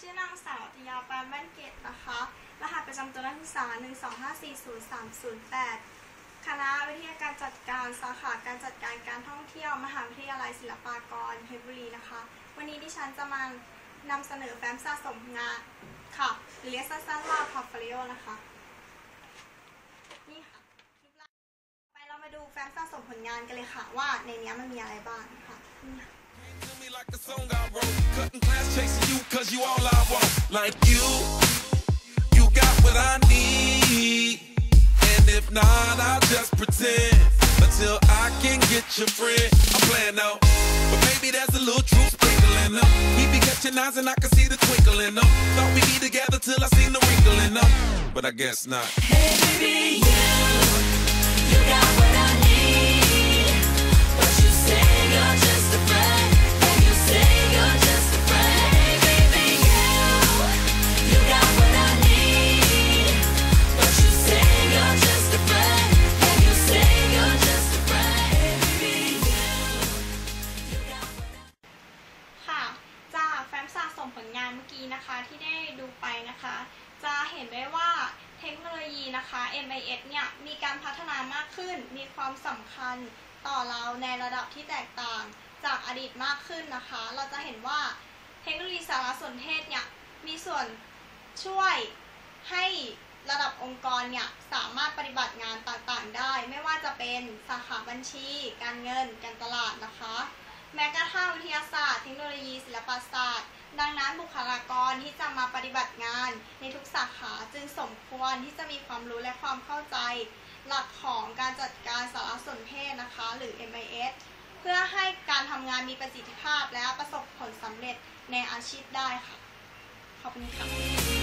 ชื่อนางสาวติยาปานบ้านเกตนะคะ รหัสประจำตัวนักศึกษา 12540308คณะวิทยาการจัดการสาขาการจัดการการท่องเที่ยว มหาวิทยาลัยศิลปากรเพชรบุรีนะคะ วันนี้ดิฉันจะมานำเสนอแฟ้มสะสมงานค่ะหรือเรียกสั้นๆว่าพอร์ตโฟลิโอนะคะ นี่ค่ะคลิปแรกไปเรามาดูแฟ้มสะสมผลงานกันเลยค่ะว่าในนี้มันมีอะไรบ้างค่ะนี่ค่ะ Cutting class, chasing you, cause you all I want. Like you, you got what I need. And if not, I'll just pretend until I can get your friend. I'm playing out, but maybe there's a little truth sprinkling them. We be catching eyes and I can see the twinkle in them. Thought we'd be together till I seen the wrinkle in them, but I guess not. Hey baby, you, านเมื่อกี้นะคะที่ได้ดูไปนะคะ จะเห็นได้ว่าเทคโนโลยีนะคะ MIS เนี่ยมีการพัฒนามากขึ้น มีความสำคัญต่อเราในระดับที่แตกต่างจากอดีตมากขึ้นนะคะ เราจะเห็นว่าเทคโนโลยีสารสนเทศเนี่ยมีส่วนช่วยให้ระดับองค์กรเนี่ยสามารถปฏิบัติงานต่างๆได้ ไม่ว่าจะเป็นสาขาบัญชี การเงิน การตลาดนะคะ แม้กระทั่งวิทยาศาสตร์ เทคโนโลยีศิลปศาสตร์ ดังนั้นบุคลากรที่จะมาปฏิบัติงานในทุกสาขาจึงสมควรที่จะมีความรู้และความเข้าใจ หลักของการจัดการสารสนเทศนะคะ หรือ MIS เพื่อให้การทำงานมีประสิทธิภาพและประสบผลสำเร็จในอาชีพได้ค่ะ ขอบคุณค่ะ